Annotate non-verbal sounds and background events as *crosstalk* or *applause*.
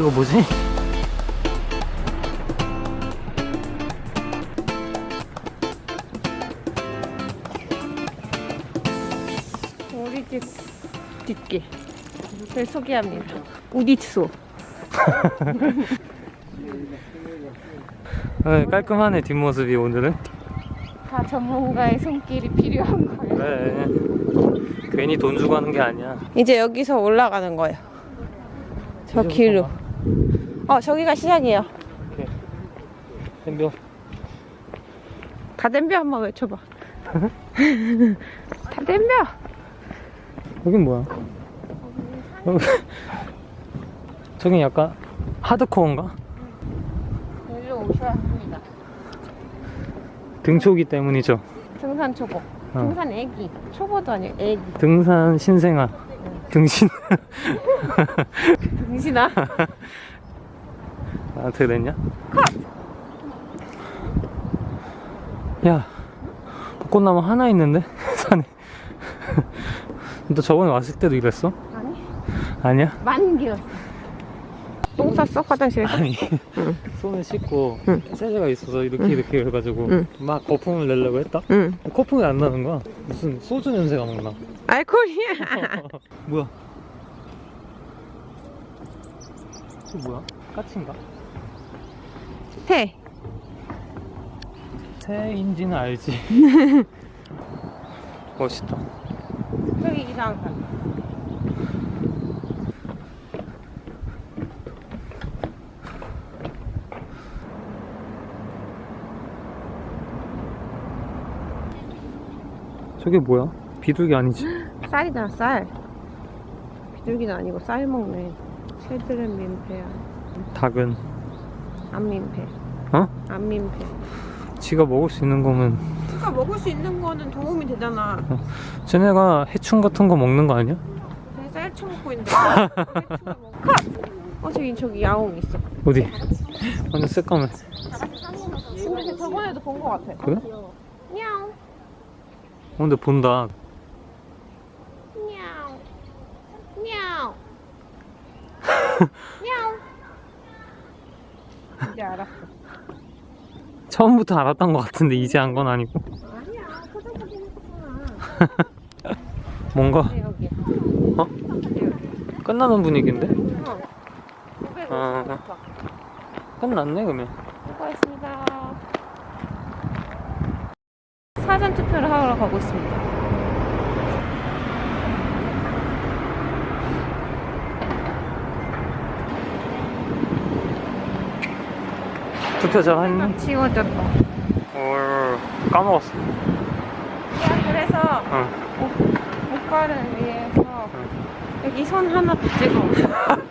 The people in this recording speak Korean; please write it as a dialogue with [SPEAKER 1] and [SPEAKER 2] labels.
[SPEAKER 1] 이거 뭐지?
[SPEAKER 2] 우리 집 뒷길 를 소개합니다. 우디소. *laughs*
[SPEAKER 1] 네, 깔끔하네 뒷모습이 오늘은
[SPEAKER 2] 다 전문가의 손길이 필요한 거예요.
[SPEAKER 1] 그래 괜히 돈 주고 하는 게 아니야
[SPEAKER 2] 이제 여기서 올라가는 거예요. 저 길로. 어, 저기가 시작이에요.
[SPEAKER 1] 오케이 덤벼
[SPEAKER 2] 다 댐벼 한번 외쳐봐. *laughs* 다 댐벼.
[SPEAKER 1] 여긴 뭐야? 여기- 저긴 약간 하드코어인가?
[SPEAKER 2] 여기로 오셔야 합니다.
[SPEAKER 1] 등초기 때문이죠
[SPEAKER 2] 등산 초보.
[SPEAKER 1] 어.
[SPEAKER 2] 등산 애기. 초보도 아니고 애기.
[SPEAKER 1] 등산 신생아 등신 *laughs*
[SPEAKER 2] 등신아. *laughs*
[SPEAKER 1] 아 들렸냐? 야 벚꽃나무 하나 있는데 *laughs* 산에 *laughs* 너 저번에 왔을 때도 이랬어?
[SPEAKER 2] 아니.
[SPEAKER 1] 아니야?
[SPEAKER 2] 많이 길었어. 똥 쌌어? 화장실에서?
[SPEAKER 1] 아니 손을 씻고
[SPEAKER 2] 응.
[SPEAKER 1] 세제가 있어서 이렇게
[SPEAKER 2] 응.
[SPEAKER 1] 이렇게 해가지고
[SPEAKER 2] 응.
[SPEAKER 1] 막 거품을 내려고 했다?
[SPEAKER 2] 응.
[SPEAKER 1] 거품이 안 나는 거야 무슨 소주 냄새가 막 나.
[SPEAKER 2] 알코올이야. *laughs*
[SPEAKER 1] 뭐야? 저 뭐야? 까치인가?
[SPEAKER 2] 태.
[SPEAKER 1] 새인지는 알지. *laughs* 멋있다.
[SPEAKER 2] 저기 이상한 산.
[SPEAKER 1] 저게 뭐야? 비둘기 아니지? *gasps*
[SPEAKER 2] 쌀이잖아, 쌀. 비둘기는 아니고 쌀 먹네. 새들은 민폐야.
[SPEAKER 1] 닭은
[SPEAKER 2] 안 민폐.
[SPEAKER 1] 어?
[SPEAKER 2] 안 민폐.
[SPEAKER 1] 지가 먹을 수 있는 거면
[SPEAKER 2] 그러니까 먹을 수 있는 거는 도움이 되잖아.
[SPEAKER 1] 쟤네가 해충 같은 거 먹는 거 아니야?
[SPEAKER 2] 쟤쌀 처먹고 있는데. 어, 저기, 저기 야옹 있어.
[SPEAKER 1] 어디? 완전 새까매.
[SPEAKER 2] 근데 쟤 저번에도 본 거 같아.
[SPEAKER 1] 그래?
[SPEAKER 2] 냐옹.
[SPEAKER 1] 어, 근데 본다.
[SPEAKER 2] 냐옹. 냐옹. 냐옹. *laughs* 이제 알았어.
[SPEAKER 1] 처음부터 알았던 것 같은데 이제 안건 아니고.
[SPEAKER 2] 아니야, 했었구나.
[SPEAKER 1] 뭔가. 어?
[SPEAKER 2] 네, 여기.
[SPEAKER 1] 끝나는 분위기인데?
[SPEAKER 2] 어.
[SPEAKER 1] 어. 끝났네 그러면.
[SPEAKER 2] 수고했습니다. 사전 투표를 하러 가고 있습니다.
[SPEAKER 1] 투표 잘 했니?
[SPEAKER 2] 지워졌다.
[SPEAKER 1] 어, 까먹었어.
[SPEAKER 2] 야, 그래서
[SPEAKER 1] 어.
[SPEAKER 2] 오빠를 위해서 여기 손 하나 찍어. *laughs*